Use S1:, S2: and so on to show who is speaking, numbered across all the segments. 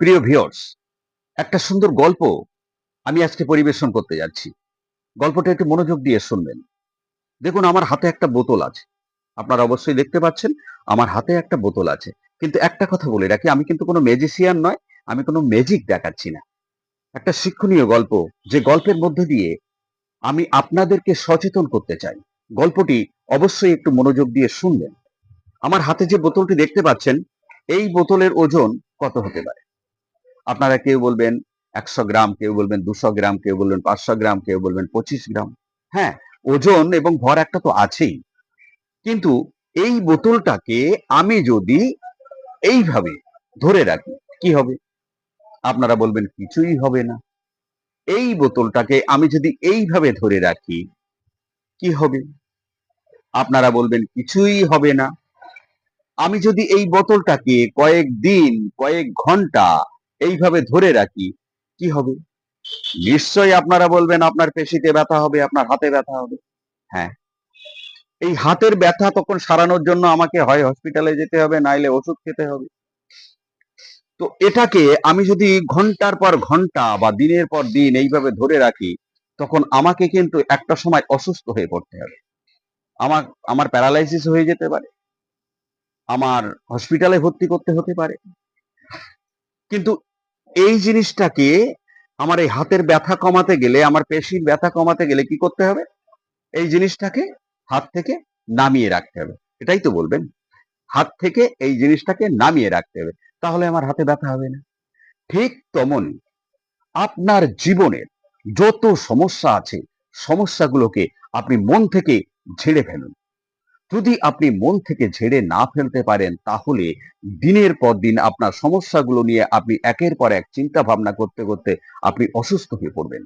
S1: প্রিয় ভিউয়ার্স একটা সুন্দর গল্প আমি আজকে পরিবেশন করতে যাচ্ছি। গল্পটা একটু মনোযোগ দিয়ে শুনবেন। দেখুন, আমার হাতে একটা বোতল আছে। আপনারা অবশ্যই দেখতে পাচ্ছেন, আমার হাতে একটা বোতল আছে। কিন্তু একটা কথা বলে রাখি, আমি কিন্তু কোনো ম্যাজিশিয়ান নয়, আমি কোনো ম্যাজিক দেখাচ্ছি না। একটা শিক্ষণীয় গল্প, যে গল্পের মধ্যে দিয়ে আমি আপনাদেরকে সচেতন করতে চাই। গল্পটি অবশ্যই একটু মনোযোগ দিয়ে শুনবেন। আমার হাতে যে বোতলটি দেখতে পাচ্ছেন, এই বোতলের ওজন কত হতে পারে? আপনারা কেউ বলবেন একশো গ্রাম, কেউ বলবেন দুশো গ্রাম, কেউ বলবেন পাঁচশো গ্রাম, কেউ বলবেন পঁচিশ গ্রাম। হ্যাঁ ওজন এবং ভর একটা তো আছেই। কিন্তু এই বোতলটাকে আমি যদি এইভাবে ধরে রাখি, কি হবে? আপনারা বলবেন কিছুই হবে না। এই বোতলটাকে আমি যদি এইভাবে ধরে রাখি, কি হবে? আপনারা বলবেন কিছুই হবে না। আমি যদি এই বোতলটাকে কয়েক দিন কয়েক ঘণ্টা এইভাবে ধরে রাখি, কি হবে? নিশ্চয়ই আপনারা বলবেন, আপনার পেশিতে ব্যথা হবে, আপনার হাতে ব্যথা হবে। হ্যাঁ। এই হাতের ব্যথা তখন সারানোর জন্য আমাকে হয় হসপিটালে যেতে হবে, নাইলে ওষুধ খেতে হবে। তো এটাকে আমি যদি ঘণ্টার পর ঘণ্টা বা দিনের পর দিন এইভাবে ধরে রাখি, তখন আমাকে কিন্তু একটা সময় অসুস্থ হয়ে পড়তে হবে। আমার আমার প্যারালাইসিস হয়ে যেতে পারে। আমার হসপিটালে ভর্তি করতে হতে পারে। কিন্তু এই জিনিসটাকে আমার এই হাতের ব্যথা কমাতে গেলে, আমার পেশির ব্যথা কমাতে গেলে কি করতে হবে? এই জিনিসটাকে হাত থেকে নামিয়ে রাখতে হবে। এটাই তো বলবেন। হাত থেকে এই জিনিসটাকে নামিয়ে রাখতে হবে। তাহলে আমার হাতে ব্যথা হবে না। ঠিক তেমনই আপনার জীবনের যত সমস্যা আছে, সমস্যাগুলোকে আপনি মন থেকে ঝেড়ে ফেলুন। যদি আপনি মন থেকে ঝেড়ে না ফেলতে পারেন, তাহলে দিনের পর দিন আপনার সমস্যাগুলো নিয়ে আপনি একের পর এক চিন্তা ভাবনা করতে করতে আপনি অসুস্থ হয়ে পড়বেন।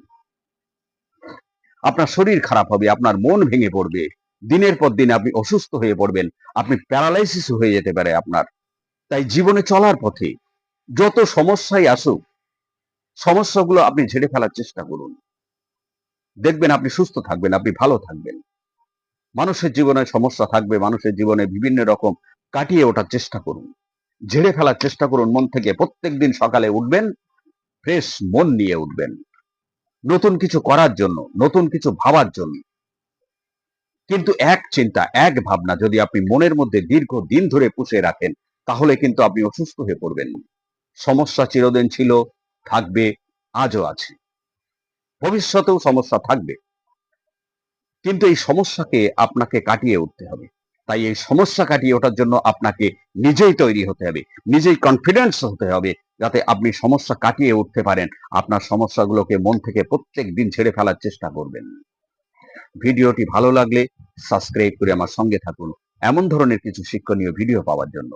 S1: আপনার শরীর খারাপ হবে, আপনার মন ভেঙে পড়বে, দিনের পর দিন আপনি অসুস্থ হয়ে পড়বেন, আপনি প্যারালাইসিস হয়ে যেতে পারে আপনার। তাই জীবনে চলার পথে যত সমস্যাই আসুক, সমস্যাগুলো আপনি ঝেড়ে ফেলার চেষ্টা করুন। দেখবেন আপনি সুস্থ থাকবেন, আপনি ভালো থাকবেন। মানুষের জীবনে সমস্যা থাকবে, মানুষের জীবনে বিভিন্ন রকম কাটিয়ে ওঠার চেষ্টা করুন। ঝেড়ে ফেলার চেষ্টা করুন, মন থেকে প্রত্যেক দিন সকালে উঠবেন ফ্রেশ মন নিয়ে উঠবেন। নতুন কিছু করার জন্য, নতুন কিছু ভাবার জন্য। কিন্তু এক চিন্তা, এক ভাবনা, যদি আপনি মনের মধ্যে দীর্ঘ দিন ধরে পুষে রাখেন, তাহলে কিন্তু আপনি অসুস্থ হয়ে পড়বেন। সমস্যা চিরদিন ছিল, থাকবে, আজও আছে। ভবিষ্যতেও সমস্যা থাকবে। কিন্তু এই সমস্যাকে আপনাকে কাটিয়ে উঠতে হবে। তাই এই সমস্যা কাটিয়ে ওঠার জন্য আপনাকে নিজেই তৈরি হতে হবে, নিজেই কনফিডেন্স হতে হবে, যাতে আপনি সমস্যা কাটিয়ে উঠতে পারেন। আপনার সমস্যাগুলোকে মন থেকে প্রত্যেক দিন ছেড়ে ফেলার চেষ্টা করবেন। ভিডিওটি ভালো লাগলে সাবস্ক্রাইব করে আমার সঙ্গে থাকুন। এমন ধরনের কিছু শিক্ষণীয় ভিডিও পাওয়ার জন্য।